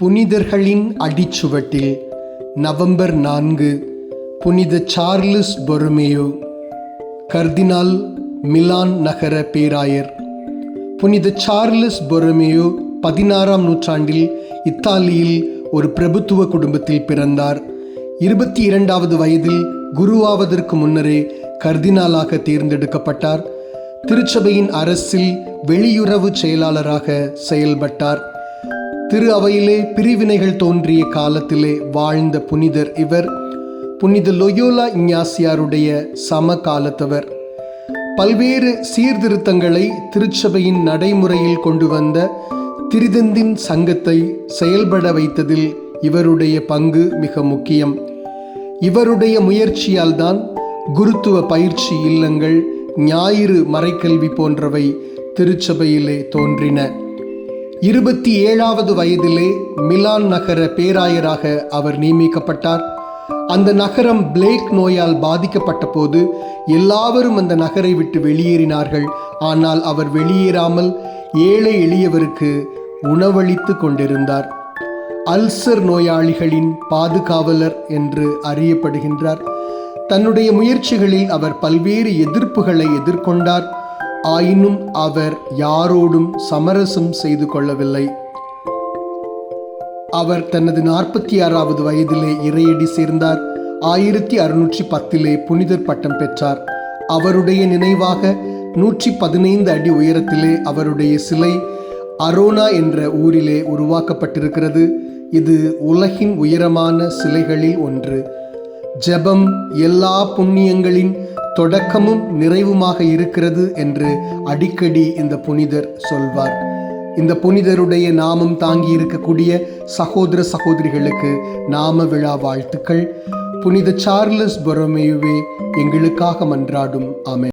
புனிதர்களின் அடிச்சுவட்டில் November நான்கு புனித Charles பொருமேயோ கர்தினால் Milan நகர பேராயர். புனித சார்லஸ் பொருமேயோ பதினாறாம் நூற்றாண்டில் இத்தாலியில் ஒரு பிரபுத்துவ குடும்பத்தில் பிறந்தார். இருபத்தி இரண்டாவது வயதில் குருவாவதற்கு முன்னரே கர்தினாலாக தேர்ந்தெடுக்கப்பட்டார். திருச்சபையின் அரசில் வெளியுறவு செயலாளராக செயல்பட்டார். திரு அவையிலே பிரிவினைகள் தோன்றிய காலத்திலே வாழ்ந்த புனிதர் இவர். புனித லொயோலா இஞ்ஞாசியாருடைய சம காலத்தவர் பல்வேறு சீர்திருத்தங்களை திருச்சபையின் நடைமுறையில் கொண்டு வந்த திரிதந்தின் சங்கத்தை செயல்பட வைத்ததில் இவருடைய பங்கு மிக முக்கியம். இவருடைய முயற்சியால் தான் குருத்துவ பயிற்சி இல்லங்கள் ஞாயிறு மறைக்கல்வி போன்றவை திருச்சபையிலே தோன்றின. இருபத்தி ஏழாவது வயதிலே மிலான் நகர பேராயராக அவர் நியமிக்கப்பட்டார். அந்த நகரம் பிளேக் நோயால் பாதிக்கப்பட்ட போது எல்லாவரும் அந்த நகரை விட்டு வெளியேறினார்கள். ஆனால் அவர் வெளியேறாமல் ஏழை எளியவருக்கு உணவளித்து கொண்டிருந்தார். அல்சர் நோயாளிகளின் பாதுகாவலர் என்று அறியப்படுகின்றார். தன்னுடைய முயற்சிகளில் அவர் பல்வேறு எதிர்ப்புகளை எதிர்கொண்டார். ஆயினும் அவர் யாரோடும் சமரசம் செய்து கொள்ளவில்லை. அவர் தனது நாற்பத்தி ஆறாவது வயதிலே இறையடி சேர்ந்தார். ஆயிரத்தி அறுநூற்றி பத்திலே புனிதர் பட்டம் பெற்றார். அவருடைய நினைவாக நூற்றி பதினைந்து அடி உயரத்திலே அவருடைய சிலை அரோனா என்ற ஊரிலே உருவாக்கப்பட்டிருக்கிறது. இது உலகின் உயரமான சிலைகளில் ஒன்று. ஜெபம் எல்லா புண்ணியங்களின் தொடக்கமும் நிறைவுமாக இருக்கிறது என்று அடிக்கடி இந்த புனிதர் சொல்வார். இந்த புனிதருடைய நாமம் தாங்கி இருக்கக்கூடிய சகோதர சகோதரிகளுக்கு நாம விழா வாழ்த்துக்கள். புனித சார்லஸ் பொரோமேயுவே எங்களுக்காக மன்றாடும். அமை